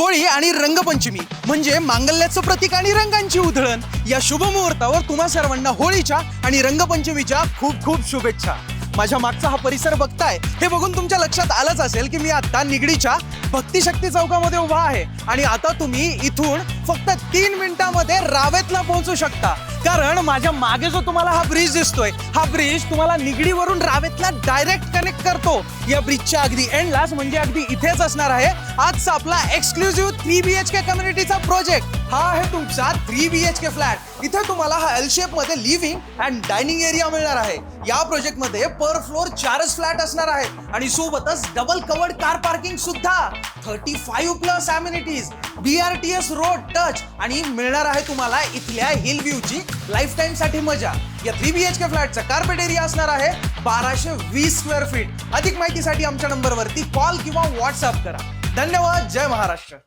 होळी आणि रंगपंचमी म्हणजे मांगल्याचं प्रतीक आणि रंगांची उधळण. या शुभ मुहूर्तावर तुम्हा सर्वांना होळीच्या आणि रंगपंचमीच्या खूप खूप शुभेच्छा. माझ्या मागचा हा परिसर बघताय हे बघून तुमच्या लक्षात आलंच असेल की मी आता निगडीच्या भक्तिशक्ती चौकामध्ये उभा आहे. आणि आता तुम्ही इथून फक्त तीन मिनिटामध्ये रावेतला पोहोचू शकता. कारण माझ्या मागे जो तुम्हाला हा ब्रिज दिसतोय हा ब्रिज तुम्हाला निगडीवरून रावेतला डायरेक्ट कनेक्ट करतो. या ब्रिजच्या अगदी एंडलाच म्हणजे अगदी इथेच असणार आहे. आजचा आपला exclusive three B H K कम्युनिटीचा project हा आहे तुमचा three B H K flat इथे तुम्हाला हा एलमध्ये लिव्हिंग अँड डायनिंग एरिया मिळणार आहे. या प्रोजेक्टमध्ये पर फ्लोर चारच फ्लॅट असणार आहे आणि सोबतच डबल कवर्ड कार पार्किंग सुद्धा. Thirty five plus amenities B R T S road touch आणि मिळणार आहे तुम्हाला इथल्या हिल व्ह्यूची लाईफ टाईमसाठी मजा. या थ्री बी एच के फ्लॅटचा कार्पेट एरिया असणार आहे बाराशे वीस स्क्वेअर फीट अधिक माहितीसाठी आमच्या नंबरवरती कॉल किंवा व्हॉट्सअप करा. धन्यवाद. जय महाराष्ट्र.